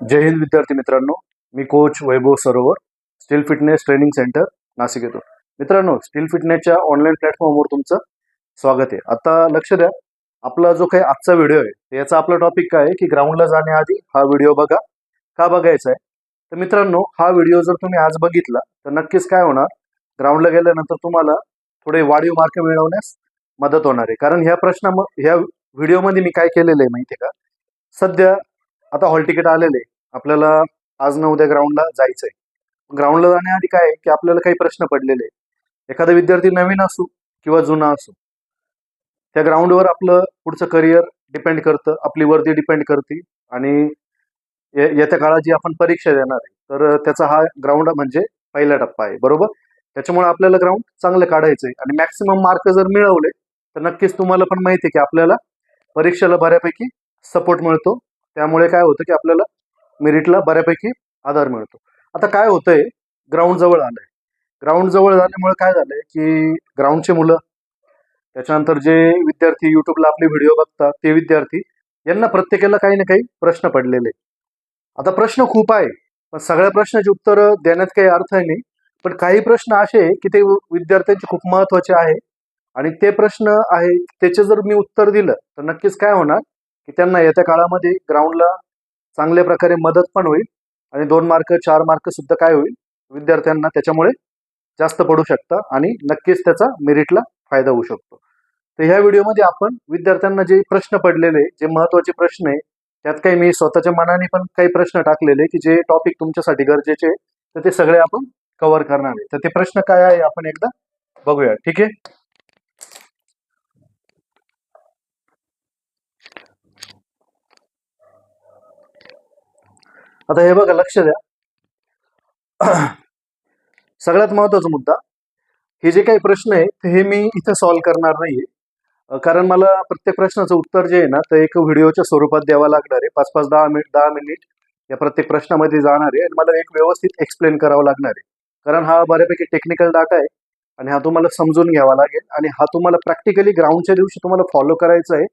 जय हिंद विद्यार्थी मित्रांनो मी coach Vaibhav Sarovar steel fitness training centre Nashik येतो मित्रांनो स्टील फिटनेसच्या ऑनलाईन प्लॅटफॉर्मवर तुमचं स्वागत आहे. आता लक्ष द्या आपला जो काही आजचा व्हिडिओ आहे याचा आपला टॉपिक काय आहे की ग्राउंडला जाण्याआधी हा व्हिडिओ बघा का बघायचा आहे? तर मित्रांनो हा व्हिडिओ जर तुम्ही आज बघितला तर नक्कीच काय होणार? ग्राउंडला गेल्यानंतर तुम्हाला थोडे वाढीव मार्क मिळवण्यास मदत होणार आहे. कारण ह्या प्रश्ना ह्या व्हिडिओमध्ये मी काय केलेलं आहे माहिती आहे का? सध्या आता हॉल तिकीट आलेले. आपल्याला आज न उद्या ग्राउंडला जायचंय. ग्राउंडला जाण्याआधी काय आहे की आपल्याला काही प्रश्न पडलेले आहे. एखादा विद्यार्थी नवीन असो किंवा जुना असो त्या ग्राउंडवर आपलं पुढचं करिअर डिपेंड करतं आपली वर्दी डिपेंड करते आणि येत्या काळात जी आपण परीक्षा देणार आहे तर त्याचा हा ग्राउंड म्हणजे पहिला टप्पा आहे. बरोबर? त्याच्यामुळे आपल्याला ग्राउंड चांगलं काढायचं आहे आणि मॅक्सिमम मार्क जर मिळवले तर नक्कीच तुम्हाला पण माहिती आहे की आपल्याला परीक्षेला बऱ्यापैकी सपोर्ट मिळतो. त्यामुळे काय होतं की आपल्याला मेरिटला बऱ्यापैकी आधार मिळतो. आता काय होतंय ग्राउंड जवळ आलंय. ग्राउंड जवळ झाल्यामुळे काय झालंय की ग्राउंडचे मुलं त्याच्यानंतर जे विद्यार्थी युट्यूबला आपले व्हिडिओ बघतात ते विद्यार्थी यांना प्रत्येकाला काही ना काही प्रश्न पडलेले. आता प्रश्न खूप आहे पण सगळ्या प्रश्नाची उत्तरं देण्यात काही अर्थ नाही. पण काही प्रश्न असे आहे की ते विद्यार्थ्यांचे खूप महत्त्वाचे आहे. आणि ते प्रश्न आहे त्याचे जर मी उत्तर दिलं तर नक्कीच काय होणार? की त्यांना येत्या काळामध्ये ग्राउंडला चांगल्या प्रकारे मदत पण होईल आणि दोन मार्क चार मार्क सुद्धा काय होईल विद्यार्थ्यांना त्याच्यामुळे जास्त पडू शकतं आणि नक्कीच त्याचा मेरिटला फायदा होऊ शकतो. तर ह्या व्हिडिओमध्ये आपण विद्यार्थ्यांना जे प्रश्न पडलेले जे महत्त्वाचे प्रश्न आहे त्यात काही मी स्वतःच्या मनाने पण काही प्रश्न टाकलेले की जे टॉपिक तुमच्यासाठी गरजेचे आहे, तर ते सगळे आपण कव्हर करणार आहे. तर ते प्रश्न काय आहे आपण एकदा बघूया. ठीक आहे? आता हे बघा लक्ष द्या. सगळ्यात महत्त्वाचा मुद्दा हे जे काही प्रश्न आहे ते हे मी इथं सॉल्व्ह करणार नाहीये. कारण मला प्रत्येक प्रश्नाचं उत्तर जे आहे ना ते एक व्हिडिओच्या स्वरूपात द्यावं लागणार आहे. पाच पाच दहा मिनिट दहा मिनिट या प्रत्येक प्रश्नामध्ये जाणार आहे आणि मला एक व्यवस्थित एक्सप्लेन करावं लागणार आहे. कारण हा बऱ्यापैकी टेक्निकल डाटा आहे आणि हा तुम्हाला समजून घ्यावा लागेल आणि हा तुम्हाला प्रॅक्टिकली ग्राउंडच्या दिवशी तुम्हाला फॉलो करायचा आहे.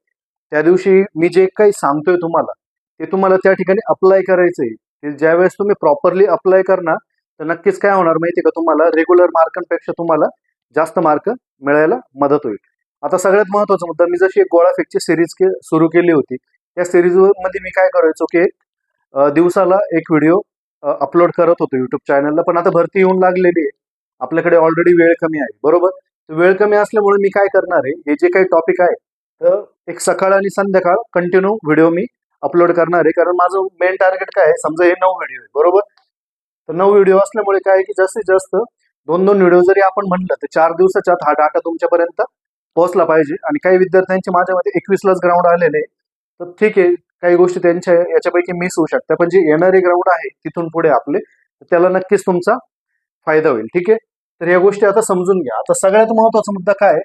त्या दिवशी मी जे काही सांगतोय तुम्हाला ते तुम्हाला त्या ठिकाणी अप्लाय करायचं आहे. ते ज्यावेळेस तुम्ही प्रॉपरली अप्लाय करणार तर नक्कीच काय होणार माहिती का तुम्हाला? रेग्युलर मार्कांपेक्षा तुम्हाला जास्त मार्क मिळायला मदत होईल. आता सगळ्यात महत्त्वाचा मुद्दा मी जशी एक गोळाफेकची सिरीज के सुरू केली होती त्या सिरीजमध्ये मी काय करायचो की एक दिवसाला एक व्हिडिओ अपलोड करत होतो युट्यूब चॅनलला पण आता भरती येऊन लागलेली आहे. आपल्याकडे ऑलरेडी वेळ कमी आहे बरोबर? वेळ कमी असल्यामुळे मी काय करणार आहे हे जे काही टॉपिक आहे तर एक सकाळ आणि संध्याकाळ कंटिन्यू व्हिडिओ मी अपलोड करणार आहे. कारण माझं मेन टार्गेट काय आहे? समजा हे नऊ व्हिडिओ आहे बरोबर? तर नऊ व्हिडिओ असल्यामुळे काय आहे की जास्तीत जास्त दोन दोन व्हिडिओ जरी आपण म्हटलं तर चार दिवसाच्या आत हा डाटा तुमच्यापर्यंत पोहोचला पाहिजे. आणि काही विद्यार्थ्यांचे माझ्यामध्ये एकवीसलाच ग्राउंड आलेले आहे. तर ठीक आहे काही गोष्टी त्यांच्या याच्यापैकी मिस होऊ शकतात. पण जे येणारे ग्राउंड आहे तिथून पुढे आपले त्याला नक्कीच तुमचा फायदा होईल. ठीक आहे? तर या गोष्टी आता समजून घ्या. आता सगळ्यात महत्त्वाचा मुद्दा काय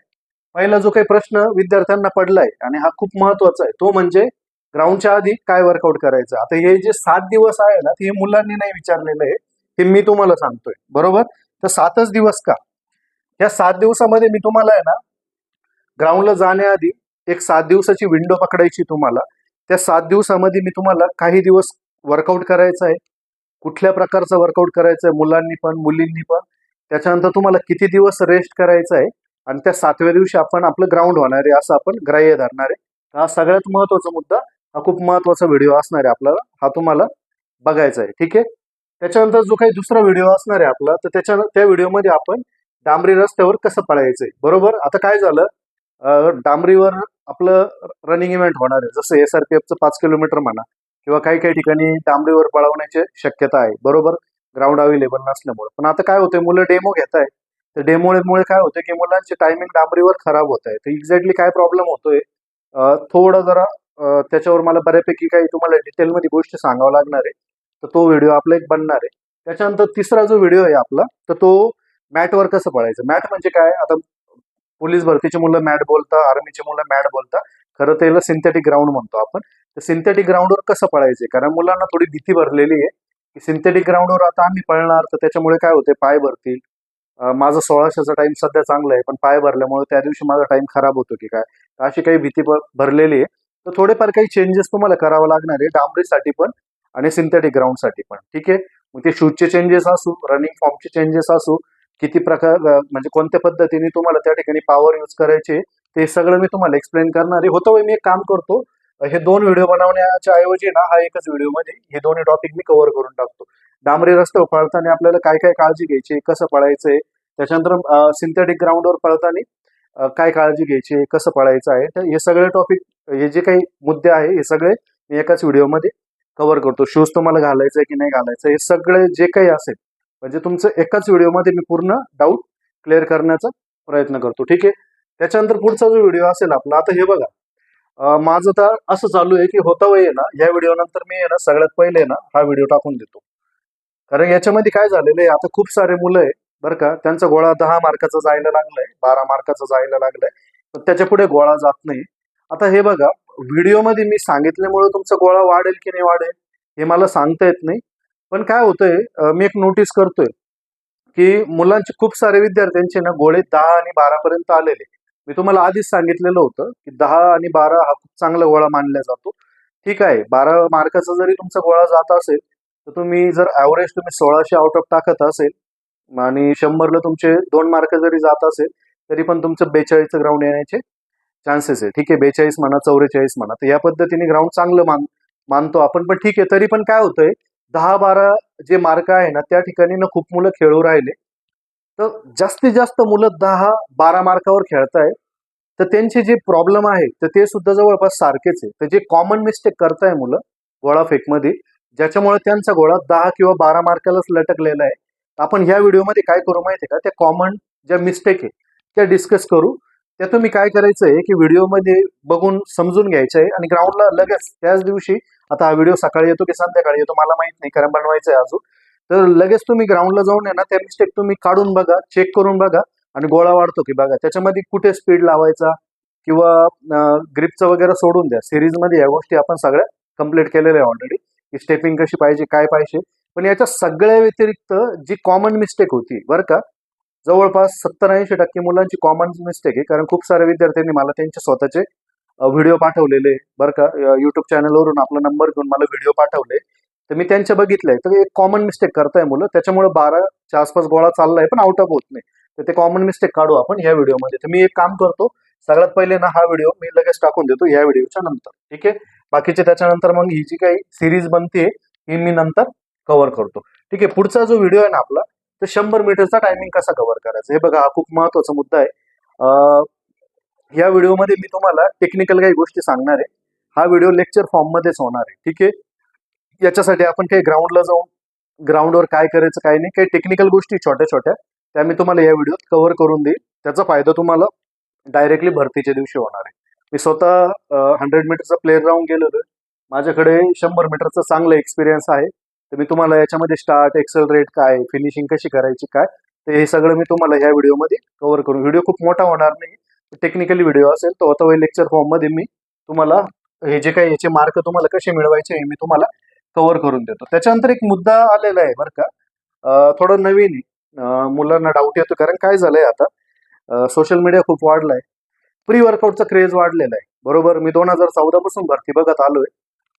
पहिला जो काही प्रश्न विद्यार्थ्यांना पडलाय आणि हा खूप महत्त्वाचा आहे तो म्हणजे ग्राउंडच्या आधी काय वर्कआउट करायचं? आता हे जे सात दिवस आहे ना ते हे मुलांनी नाही विचारलेलं आहे. हे मी तुम्हाला सांगतोय. बरोबर? तर सातच दिवस का? या सात दिवसामध्ये मी तुम्हाला आहे ना ग्राउंडला जाण्याआधी एक सात दिवसाची विंडो पकडायची तुम्हाला. त्या सात दिवसामध्ये मी तुम्हाला काही दिवस वर्कआउट करायचं आहे. कुठल्या प्रकारचं वर्कआउट करायचं आहे? मुलांनी पण मुलींनी पण. त्याच्यानंतर तुम्हाला किती दिवस रेस्ट करायचं आहे? आणि त्या सातव्या दिवशी आपण आपलं ग्राउंड होणार आहे असं आपण ग्राह्य धरणार आहे. हा सगळ्यात महत्त्वाचा मुद्दा हा खूप महत्त्वाचा व्हिडिओ असणार आहे आपल्याला. हा तुम्हाला बघायचा आहे. ठीक आहे? त्याच्यानंतर जो काही दुसरा व्हिडिओ असणार आहे आपला तर त्याच्या त्या व्हिडिओमध्ये आपण डांबरी रस्त्यावर कसं पळायचंय बरोबर? आता काय झालं? डांबरीवर आपलं रनिंग इव्हेंट होणार आहे. जसं एस आर पी एफचं पाच किलोमीटर म्हणा किंवा काही काही ठिकाणी डांबरीवर पळवण्याची शक्यता आहे. बरोबर? ग्राउंड अवेलेबल नसल्यामुळे. पण आता काय होतंय? मुलं डेमो घेत आहे तर डेमोमुळे काय होतं की मुलांचे टायमिंग डांबरीवर खराब होत आहे. तर एक्झॅक्टली काय प्रॉब्लेम होतोय? थोडं जरा त्याच्यावर मला बऱ्यापैकी काही तुम्हाला डिटेलमध्ये गोष्टी सांगावं लागणार आहे. तर तो व्हिडिओ आपला एक बनणार आहे. त्याच्यानंतर तिसरा जो व्हिडिओ आहे आपला तर तो मॅटवर कसं पळायचं? मॅट म्हणजे काय? आता पोलीस भरतीची मुलं मॅट बोलता आर्मीची मुलं मॅट बोलता खरं त्याला सिंथेटिक ग्राउंड म्हणतो आपण. तर सिंथेटिक ग्राउंडवर कसं पळायचं? कारण मुलांना थोडी भीती भरलेली आहे की सिंथेटिक ग्राउंडवर आता आम्ही पळणार तर त्याच्यामुळे काय होते पाय भरतील. माझा सोळाशेचा टाइम सध्या चांगला आहे पण पाय भरल्यामुळे त्या दिवशी माझा टाइम खराब होतो की काय? तर अशी काही भीती भरलेली आहे. तर थोडेफार काही चेंजेस तुम्हाला करावं लागणार आहे डांबरीसाठी पण आणि सिंथेटिक ग्राउंडसाठी पण. ठीक आहे? मग ते शूजचे चेंजेस असू रनिंग फॉर्मचे चेंजेस असू किती प्रकार म्हणजे कोणत्या पद्धतीने तुम्हाला त्या ठिकाणी पॉवर यूज करायचे ते सगळं मी तुम्हाला एक्सप्लेन करणार आहे. होतं मी एक काम करतो. हे दोन व्हिडिओ बनवण्याच्या ऐवजी ना हा एकच व्हिडिओमध्ये हे दोन्ही टॉपिक मी कव्हर करून टाकतो. डांबरी रस्त्यावर पळताना आपल्याला काय काय काळजी घ्यायची कसं पळायचंय? त्याच्यानंतर सिंथेटिक ग्राउंडवर पळताना काय काळजी घ्यायची कसं पळायचं आहे? तर हे सगळे टॉपिक हे जे काही मुद्दे आहे हे सगळे मी एकाच व्हिडिओमध्ये कव्हर करतो. शूज तुम्हाला घालायचं की नाही घालायचं हे सगळे जे काही असेल म्हणजे तुमचं एकाच व्हिडिओमध्ये मी पूर्ण डाऊट क्लिअर करण्याचा प्रयत्न करतो. ठीक आहे? त्याच्यानंतर पुढचा जो व्हिडिओ असेल आपला आता हे बघा. माझं तर असं चालू आहे की होता वय आहे ना या व्हिडिओ नंतर मी ना सगळ्यात पहिले ना हा व्हिडिओ टाकून देतो. कारण याच्यामध्ये काय झालेलं आहे आता खूप सारे मुलं आहे बरं का त्यांचा गोळा दहा मार्काचा जायला लागलाय बारा मार्काचा जायला लागलाय पण त्याच्या पुढे गोळा जात नाही. आता हे बघा व्हिडिओमध्ये मी सांगितल्यामुळे तुमचा गोळा वाढेल की नाही वाढेल हे मला सांगता येत नाही. पण काय होतंय मी एक नोटीस करतोय की मुलांचे खूप सारे विद्यार्थ्यांचे ना गोळे दहा आणि बारा पर्यंत आलेले. मी तुम्हाला आधीच सांगितलेलं होतं की दहा आणि बारा हा खूप चांगला गोळा मानला जातो. ठीक आहे बारा मार्काचा जरी तुमचा गोळा जात असेल तर तुम्ही जर ॲव्हरेज तुम्ही सोळाशे आउट ऑफ टाकत असेल आणि शंभरला तुमचे दोन मार्क जरी जात असेल तरी पण तुमचं बेचाळीसचं ग्राउंड येण्याचे चान्सेस आहे. ठीक आहे बेचाळीस म्हणा चौवेचाळीस म्हणा. तर या पद्धतीने ग्राउंड चांगलं मान मानतो आपण. पण ठीक आहे तरी पण काय होतंय दहा बारा जे मार्क आहे ना त्या ठिकाणी ना खूप मुलं खेळू राहिले. तर जास्तीत जास्त मुलं दहा बारा मार्कावर खेळताय. तर त्यांचे जे प्रॉब्लेम आहे तर ते सुद्धा जवळपास सारखेच आहे. तर जे कॉमन मिस्टेक करताय मुलं गोळा फेकमध्ये ज्याच्यामुळे त्यांचा गोळा दहा किंवा बारा मार्कालाच लटकलेला आहे. आपण ह्या व्हिडिओमध्ये काय करू माहिती का? त्या कॉमन ज्या मिस्टेक आहे त्या डिस्कस करू. त्या तुम्ही काय करायचंय की व्हिडिओमध्ये बघून समजून घ्यायचं आहे आणि ग्राउंडला लगेच त्याच दिवशी आता हा व्हिडिओ सकाळी येतो की संध्याकाळी येतो मला माहीत नाही कारण बनवायचं आहे अजून. तर लगेच तुम्ही ग्राउंडला जाऊन आहे ना त्या मिस्टेक तुम्ही काढून बघा चेक करून बघा आणि गोळा वाढतो की बघा. त्याच्यामध्ये कुठे स्पीड लावायचा किंवा ग्रिपचं वगैरे सोडून द्या. सिरीजमध्ये या गोष्टी आपण सगळ्या कंप्लीट केलेल्या आहे ऑलरेडी की स्टेपिंग कशी पाहिजे काय पाहिजे. पण याच्या सगळ्या व्यतिरिक्त जी कॉमन मिस्टेक होती बरं का जवळपास सत्तर ऐंशी टक्के मुलांची कॉमन मिस्टेक आहे. कारण खूप साऱ्या विद्यार्थ्यांनी मला त्यांचे स्वतःचे व्हिडिओ पाठवलेले. बरं का युट्यूब चॅनलवरून आपला नंबर घेऊन मला व्हिडिओ पाठवले. तर मी त्यांचे बघितले. तर एक कॉमन मिस्टेक करताय मुलं. त्याच्यामुळे बाराच्या आसपास गोळा चाललाय पण आउट ऑफ होत नाही. तर ते कॉमन मिस्टेक काढू आपण या व्हिडिओमध्ये तर मी एक काम करतो. सगळ्यात पहिले ना हा व्हिडिओ मी लगेच टाकून देतो या व्हिडिओच्या नंतर. ठीक आहे? बाकीचे त्याच्यानंतर मग ही जी काही सिरीज बनते ही मी नंतर कव्हर करतो. ठीक आहे? पुढचा जो व्हिडिओ आहे ना आपला तर शंभर मीटरचा टायमिंग कसा कव्हर करायचा? हे बघा हा खूप महत्त्वाचा मुद्दा आहे. या व्हिडिओमध्ये मी तुम्हाला टेक्निकल काही गोष्टी सांगणार आहे. हा व्हिडिओ लेक्चर फॉर्म मध्येच होणार आहे ठीक आहे? याच्यासाठी आपण काही ग्राउंडला जाऊन ग्राउंडवर काय करायचं काय नाही काही टेक्निकल गोष्टी छोट्या छोट्या त्या मी तुम्हाला या व्हिडिओत कव्हर करून देईल त्याचा फायदा तुम्हाला डायरेक्टली भरतीच्या दिवशी होणार आहे. मी स्वतः हंड्रेड मीटरचा प्लेअर राऊंड गेलेलो माझ्याकडे शंभर मीटरचा चांगला एक्सपिरियन्स आहे. तर मी तुम्हाला याच्यामध्ये स्टार्ट एक्सेल रेट काय फिनिशिंग कशी करायची काय तर हे सगळं मी तुम्हाला ह्या व्हिडिओमध्ये कव्हर करून व्हिडिओ खूप मोठा होणार नाही. टेक्निकली व्हिडिओ असेल तो आता लेक्चर फॉर्ममध्ये मी तुम्हाला हे जे काही याचे मार्क तुम्हाला कसे मिळवायचे हे मी तुम्हाला कव्हर करून देतो. त्याच्यानंतर एक मुद्दा आलेला आहे बरं का. थोडं नवीन मुलांना डाऊट येतो कारण काय झालंय आता? सोशल मीडिया खूप वाढलाय. प्री वर्कआउटचा क्रेज वाढलेला आहे. बरोबर? मी दोन हजार चौदा पासून भरती बघत आलोय.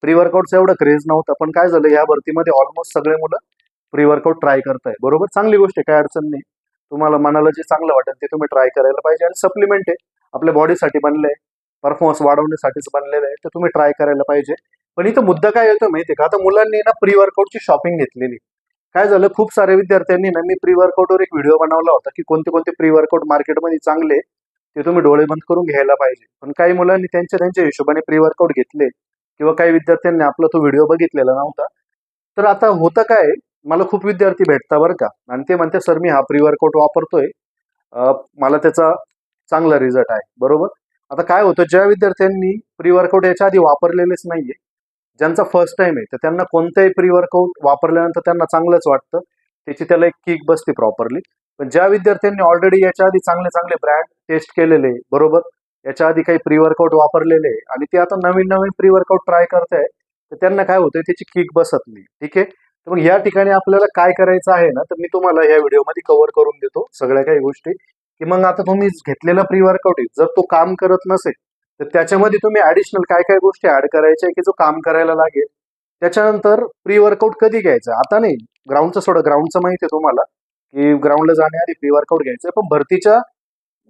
प्री वर्कआउटचं एवढा क्रेज नव्हता. पण काय झालं या भरतीमध्ये ऑलमोस्ट सगळे मुलं प्री वर्कआउट ट्राय करताय बरोबर? चांगली गोष्ट आहे काय अडचण नाही. तुम्हाला मनाला जे चांगलं वाटेल ते तुम्ही ट्राय करायला पाहिजे. आणि सप्लिमेंट आहे. आपल्या बॉडीसाठी बनले परफॉर्मन्स वाढवण्यासाठीच बनलेलं आहे. तर तुम्ही ट्राय करायला पाहिजे. पण इथं मुद्दा काय येतो माहितीये का? आता मुलांनी ना प्री वर्कआउटची शॉपिंग घेतलेली. काय झालं? खूप सारे विद्यार्थ्यांनी ना मी प्री वर्कआउटवर एक व्हिडिओ बनवला होता की कोणते कोणते प्री वर्कआउट मार्केटमध्ये चांगले ते तुम्ही डोळे बंद करून घ्यायला पाहिजे. पण काही मुलांनी त्यांच्या त्यांच्या हिशोबाने प्री वर्कआउट घेतले. किंवा काही विद्यार्थ्यांनी आपला तो व्हिडिओ बघितलेला नव्हता. तर आता होतं काय मला खूप विद्यार्थी भेटता बरं का. आणि ते म्हणते सर मी हा प्री वर्कआउट वापरतोय. मला त्याचा चांगला रिझल्ट आहे. बरोबर? आता काय होतं ज्या विद्यार्थ्यांनी प्री वर्कआउट याच्या आधी वापरलेलेच नाहीये ज्यांचा फर्स्ट टाइम आहे तर त्यांना कोणतंही प्री वर्कआउट वापरल्यानंतर त्यांना चांगलंच वाटतं. त्याची त्याला एक किक बसते प्रॉपरली पण ज्या विद्यार्थ्यांनी ऑलरेडी याच्या आधी चांगले चांगले ब्रँड टेस्ट केलेले बरोबर? याच्या आधी काही प्री वर्कआउट वापरलेले आहे. आणि ते आता नवीन नवीन प्री वर्कआउट ट्राय करताय तर त्यांना काय होतंय त्याची किक बसत नाही. ठीक आहे? तर मग या ठिकाणी आपल्याला काय करायचं आहे ना तर मी तुम्हाला या व्हिडिओमध्ये कव्हर करून देतो सगळ्या काही गोष्टी. की मग आता तुम्ही घेतलेला प्री वर्कआउट आहे. जर तो काम करत नसेल तर त्याच्यामध्ये तुम्ही ऍडिशनल काय काय गोष्टी ऍड करायच्या की जो काम करायला लागेल? त्याच्यानंतर प्री वर्कआउट कधी घ्यायचं? आता नाही. ग्राउंडचं सोडा. ग्राउंडचं माहिती आहे तुम्हाला. की ग्राउंडला जाण्याआधी प्री वर्कआउट घ्यायचं पण भरतीच्या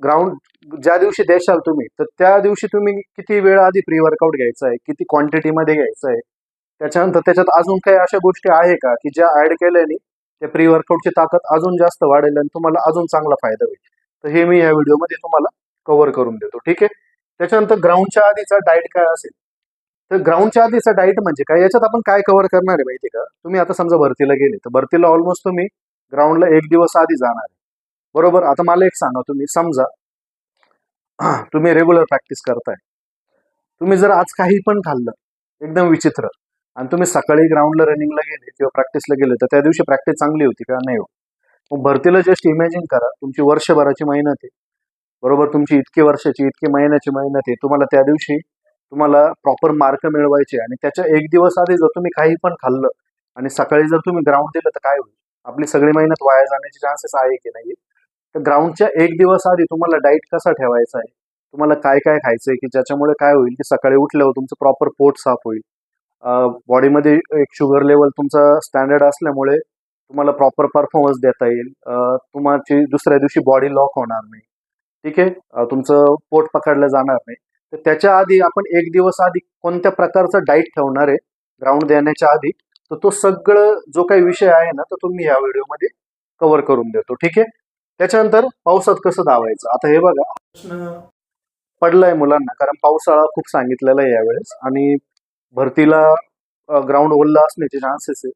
ग्राउंड ज्या दिवशी देशाल तुम्ही तर त्या दिवशी तुम्ही किती वेळ आधी प्री वर्कआउट घ्यायचं आहे किती क्वांटिटीमध्ये घ्यायचं आहे? त्याच्यानंतर त्याच्यात अजून काही अशा गोष्टी आहे का की ज्या ऍड केल्याने त्या प्री वर्कआउटची ताकद अजून जास्त वाढेल आणि तुम्हाला अजून चांगला फायदा होईल? तर हे मी या व्हिडिओमध्ये तुम्हाला कव्हर करून देतो ठीक आहे? त्याच्यानंतर ग्राउंडच्या आधीचा डाएट काय असेल? तर ग्राउंडच्या आधीचा डाएट म्हणजे काय? याच्यात आपण काय कव्हर करणार आहे माहिती आहे का? तुम्ही आता समजा भरतीला गेले तर भरतीला ऑलमोस्ट तुम्ही ग्राउंडला एक दिवस आधी जाणार आहे. बरोबर? आता मला एक सांगा तुम्ही समजा तुम्ही रेग्युलर प्रॅक्टिस करताय. तुम्ही जर आज काही पण खाल्लं एकदम विचित्र आणि तुम्ही सकाळी ग्राउंडला रनिंगला गेले किंवा प्रॅक्टिसला गेले तर त्या दिवशी प्रॅक्टिस चांगली होती का? नाही हो मग भरतीला जस्ट इमॅजिन करा तुमची वर्षभराची मेहनत आहे. बरोबर? तुमची इतकी वर्षाची इतकी महिन्याची मेहनत आहे. तुम्हाला त्या दिवशी तुम्हाला प्रॉपर मार्क मिळवायचे आणि त्याच्या एक दिवस आधी जर तुम्ही काही पण खाल्लं आणि सकाळी जर तुम्ही ग्राउंड दिलं तर काय होईल? आपली सगळी मेहनत वाया जाण्याचे चान्सेस आहे की नाही? तर ग्राउंडच्या एक दिवस आधी तुम्हाला डाईट कसा ठेवायचा आहे? तुम्हाला काय काय खायचंय? की ज्याच्यामुळे काय होईल? की सकाळी उठल्यावर तुमचं प्रॉपर पोट साफ होईल. बॉडीमध्ये एक शुगर लेवल तुमचा स्टँडर्ड असल्यामुळे तुम्हाला प्रॉपर परफॉर्मन्स देता येईल. तुमची दुसऱ्या दिवशी बॉडी लॉक होणार नाही. ठीक आहे? तुमचं पोट पकडलं जाणार नाही. तर त्याच्या आधी आपण एक दिवस आधी कोणत्या प्रकारचा डाईट ठेवणार आहे? ग्राउंड देण्याच्या आधी. तर तो सगळं जो काही विषय आहे ना तो तुम्ही या व्हिडिओमध्ये कव्हर करून देतो. ठीक आहे? त्याच्यानंतर पावसात कसं धावायचं? आता हे बघा. प्रश्न पडलाय मुलांना कारण पावसाळा खूप सांगितलेला आहे यावेळेस. आणि भरतीला ग्राउंड ओल्ला असण्याचे चान्सेस आहे.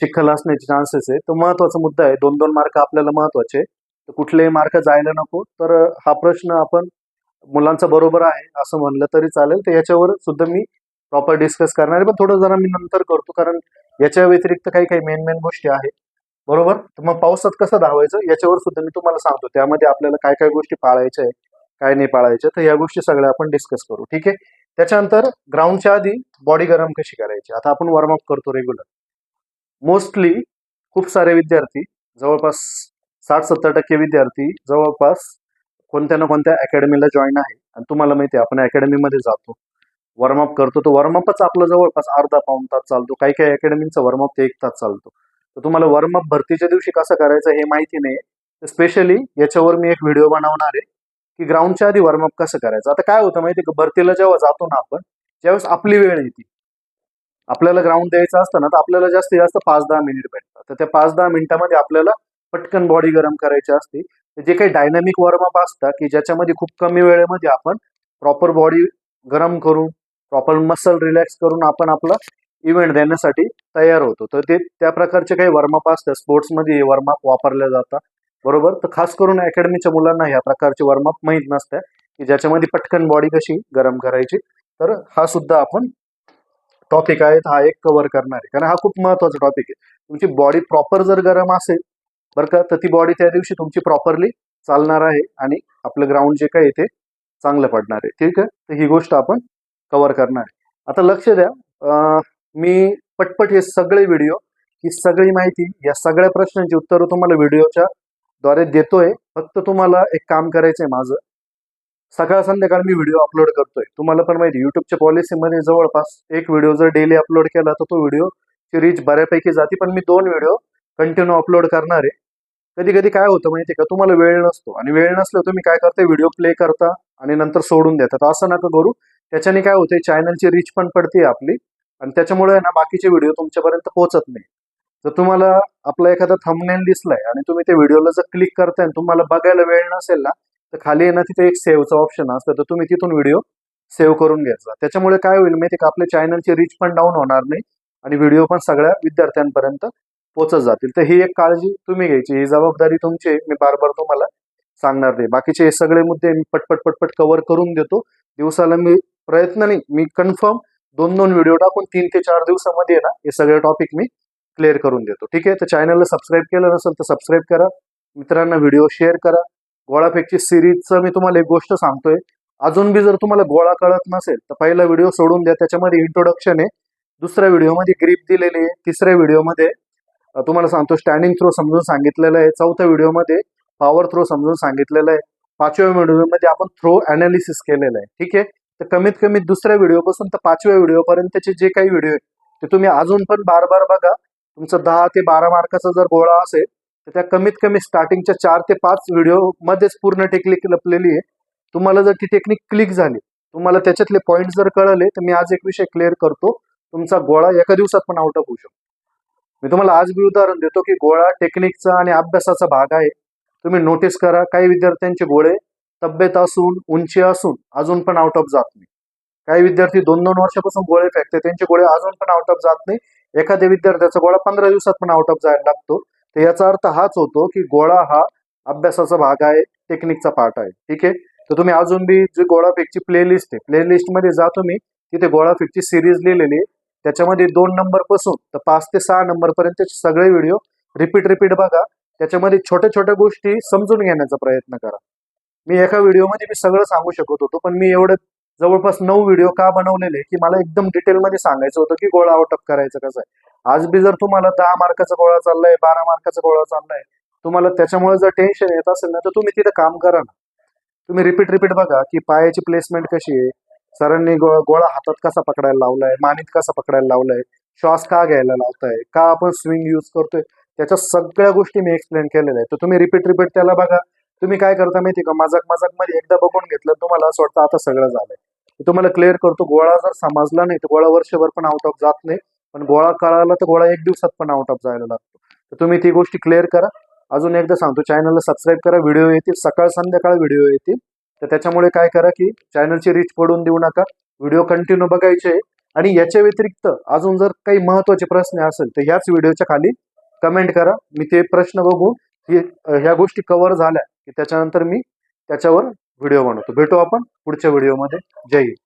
चिखल असण्याचे चान्सेस आहे. तो महत्त्वाचा मुद्दा आहे. दोन दोन मार्क आपल्याला महत्त्वाचे आहे. तर कुठलेही मार्क जायला नको. तर हा प्रश्न आपण मुलांचा बरोबर आहे असं म्हणलं तरी चालेल. तर याच्यावर सुद्धा मी प्रॉपर डिस्कस करणार आहे. पण थोडं जरा मी नंतर करतो. कारण याच्या व्यतिरिक्त काही काही मेन मेन गोष्टी आहेत. बरोबर? तर मग पावसात कसं धावायचं? याच्यावर सुद्धा मी तुम्हाला सांगतो. त्यामध्ये आपल्याला काय काय गोष्टी पाळायच्या आहे काय नाही पाळायच्या तर या गोष्टी सगळ्या आपण डिस्कस करू. ठीक आहे? त्याच्यानंतर ग्राउंडच्या आधी बॉडी गरम कशी करायची? आता आपण वॉर्मअप करतो रेग्युलर मोस्टली खूप सारे विद्यार्थी जवळपास साठ सत्तर टक्के विद्यार्थी जवळपास कोणत्या ना कोणत्या अकॅडमीला जॉईन आहे. आणि तुम्हाला माहिती आहे आपण अकॅडमीमध्ये जातो. वॉर्मअप करतो. तो वॉर्मअपच आपलं जवळपास अर्धा पाऊन तास चालतो. काही काही अकॅडमीचा वॉर्मअप ते एक तास चालतो. तर तुम्हाला वॉर्मअप भरतीच्या दिवशी कसं करायचं हे माहिती नाही. तर स्पेशली याच्यावर मी एक व्हिडिओ बनवणार आहे की ग्राउंडच्या आधी वॉर्मअप कसं करायचं. आता काय होतं माहिती का? भरतीला जेव्हा जातो ना आपण ज्यावेळेस आपली वेळ येते. आपल्याला ग्राउंड द्यायचं असतं ना तर आपल्याला जास्तीत जास्त पाच दहा मिनिट भेटतात. तर त्या पाच दहा मिनिटामध्ये आपल्याला पटकन बॉडी गरम करायची असते. जे काही डायनामिक वॉर्मअप असतात की ज्याच्यामध्ये खूप कमी वेळेमध्ये आपण प्रॉपर बॉडी गरम करून प्रॉपर मसल रिलॅक्स करून आपण आपला इव्हेंट देण्यासाठी तयार होतो. तर ते त्या प्रकारचे काही वॉर्मअप असतात. स्पोर्ट्समध्ये वॉर्मअप वापरल्या जातात. बरोबर? तर खास करून अकॅडमीच्या मुलांना ह्या प्रकारचे वॉर्मअप माहीत नसतात की ज्याच्यामध्ये पटकन बॉडी कशी गरम करायची. तर हा सुद्धा आपण टॉपिक आहे. हा एक कव्हर करणार आहे. कारण हा खूप महत्त्वाचा टॉपिक आहे. तुमची बॉडी प्रॉपर जर गरम असेल बरं का तर ती बॉडी त्या दिवशी तुमची प्रॉपरली चालणार आहे. आणि आपलं ग्राउंड जे काही ते चांगलं पडणार आहे. ठीक आहे? तर ही गोष्ट आपण कव्हर करणार आहे. आता लक्ष द्या. मी पटपट हे सगळे व्हिडिओ ही सगळी माहिती या सगळ्या प्रश्नांची उत्तरं तुम्हाला व्हिडिओच्या द्वारे देतोय. फक्त तुम्हाला एक काम करायचंय माझं. सकाळ संध्याकाळ मी व्हिडिओ अपलोड करतोय. तुम्हाला पण माहिती युट्यूबच्या पॉलिसीमध्ये जवळपास एक व्हिडिओ जर डेली अपलोड केला तर तो व्हिडिओची रीच बऱ्यापैकी जाते. पण मी दोन व्हिडिओ कंटिन्यू अपलोड करणार. आहे कधी कधी काय होतं माहिती आहे का तुम्हाला वेळ नसतो. आणि वेळ नसल्यावर तुम्ही काय करता व्हिडिओ प्ले करता आणि नंतर सोडून देता असं नका करू. त्याच्याने काय होतंय? चॅनलची रीच पण पडते आपली. आणि त्याच्यामुळे ना बाकीचे व्हिडिओ तुमच्यापर्यंत पोहोचत नाही. जर तुम्हाला आपला एखादा थंबनेल दिसलाय आणि तुम्ही त्या व्हिडिओला जर क्लिक करताय आणि तुम्हाला बघायला वेळ नसेल ना तर खाली आहे ना तिथे एक सेव्हचं ऑप्शन असतं. तर तुम्ही तिथून व्हिडिओ सेव्ह करून घ्यायचा त्याच्यामुळे काय होईल माहिती का आपल्या चॅनलची रीच पण डाऊन होणार नाही आणि व्हिडिओ पण सगळ्या विद्यार्थ्यांपर्यंत पोहोचत जातील. तर ही एक काळजी तुम्ही घ्यायची. ही जबाबदारी तुमची मी बार बार तुम्हाला सांगणार नाही. बाकीचे हे सगळे मुद्दे मी पटपट पटपट कव्हर करून देतो. दिवसाला मी प्रयत्न नाही. मी कन्फर्म दोन दोन व्हिडिओ टाकून तीन ते चार दिवसामध्ये ना हे सगळे टॉपिक मी क्लिअर करून देतो. ठीक आहे? तर चॅनलला सबस्क्राईब केलं नसेल तर सबस्क्राईब करा. मित्रांना व्हिडिओ शेअर करा. गोळाफेकची सिरीजचं मी तुम्हाला एक गोष्ट सांगतोय. अजून बी जर तुम्हाला गोळा कळत नसेल तर पहिला व्हिडिओ सोडून द्या. त्याच्यामध्ये इंट्रोडक्शन आहे. दुसऱ्या व्हिडिओमध्ये ग्रीप दिलेली आहे. तिसऱ्या व्हिडिओमध्ये तुम्हाला सांगतो स्टँडिंग थ्रो समजून सांगितलेलं आहे. चौथ्या व्हिडिओमध्ये पॉवर थ्रो समजून सांगितलेलं आहे. पाचव्या व्हिडिओमध्ये आपण थ्रो अनालिसिस केलेलं आहे. ठीक आहे? तर कमीत कमी दुसऱ्या व्हिडिओपासून तर पाचव्या व्हिडिओपर्यंतचे जे काही व्हिडिओ आहेत ते तुम्ही अजून पण बार बार बघा. तुमचं दहा ते बारा मार्काचा जर गोळा असेल तर त्या कमीत कमी स्टार्टिंगच्या चार ते पाच व्हिडिओमध्येच पूर्ण टेक्निक लपलेली आहे. तुम्हाला जर ती टेक्निक क्लिक झाली तुम्हाला त्याच्यातले पॉईंट जर कळले तर मी आज एक विषय क्लिअर करतो. तुमचा गोळा एका दिवसात पण आउट ऑफ होऊ शकतो. मी तुम्हाला आज बी उदाहरण देतो की गोळा टेक्निकचा आणि अभ्यासाचा भाग आहे. तुम्ही नोटीस करा काही विद्यार्थ्यांचे गोळे तब्येत असून उंची असून अजून पण आउट ऑफ जात नाही. काही विद्यार्थी दोन दोन वर्षापासून गोळे फेकते त्यांचे गोळे अजून पण आउट ऑफ जात नाही. एखाद्या विद्यार्थ्याचा गोळा पंधरा दिवसात पण आउट ऑफ जायला लागतो. तर याचा अर्थ हाच होतो की गोळा हा अभ्यासाचा भाग आहे टेक्निकचा पार्ट आहे. ठीक आहे? तर तुम्ही अजून बी जी गोळाफेकची प्लेलिस्ट आहे प्लेलिस्टमध्ये जा तुम्ही तिथे गोळाफेकची सिरीज लिहिलेली आहे. त्याच्यामध्ये दोन नंबरपासून तर पाच ते सहा नंबर पर्यंत सगळे व्हिडिओ रिपीट रिपीट बघा. त्याच्यामध्ये छोट्या छोट्या गोष्टी समजून घेण्याचा प्रयत्न करा. मी एका व्हिडिओमध्ये मी सगळं सांगू शकत होतो पण मी एवढं जवळपास नऊ व्हिडिओ का बनवलेले की मला एकदम डिटेलमध्ये सांगायचं होतं की गोळा आउट ऑफ करायचं कसं आहे. आज बी जर तुम्हाला दहा मार्काचा गोळा चाललाय बारा मार्काचा गोळा चाललाय तुम्हाला त्याच्यामुळे जर टेन्शन येत असेल ना तर तुम्ही तिथे काम करा ना. तुम्ही रिपीट रिपीट बघा की पायाची प्लेसमेंट कशी आहे. सरांनी गो- गोळा हातात कसा पकडायला लावलाय मानित कसा पकडायला लावलाय श्वास का घ्यायला लावताय का आपण स्विंग यूज करतोय त्याच्या सगळ्या गोष्टी मी एक्सप्लेन केलेल्या आहेत. तर तुम्ही रिपीट रिपीट त्याला बघा. तुम्ही काय करता माहिती का? मजाक मजाकमध्ये एकदा बघून घेतलं तुम्हाला असं वाटतं आता सगळं झालंय. तुम्हाला क्लिअर करतो गोळा जर समजला नाही तर गोळा वर्षभर पण आउट ऑफ जात नाही. पण गोळा कळाला तर गोळा एक दिवसात पण आउट ऑफ जायला लागतो. तर तुम्ही ती गोष्टी क्लिअर करा. अजून एकदा सांगतो चॅनलला सबस्क्राईब करा व्हिडिओ येतील. सकाळ संध्याकाळ व्हिडिओ येतील. तर त्याच्यामुळे काय करा की चॅनलची रीच पडून देऊ नका. व्हिडिओ कंटिन्यू बघायचे. आणि याच्या व्यतिरिक्त अजून जर काही महत्त्वाचे प्रश्न असेल तर ह्याच व्हिडिओच्या खाली कमेंट करा. मी ते प्रश्न बघून ही ह्या गोष्टी कव्हर झाल्या. की त्याच्यानंतर मी त्याच्यावर व्हिडिओ बनवतो. भेटू आपण पुढच्या व्हिडिओमध्ये. जय हिंद.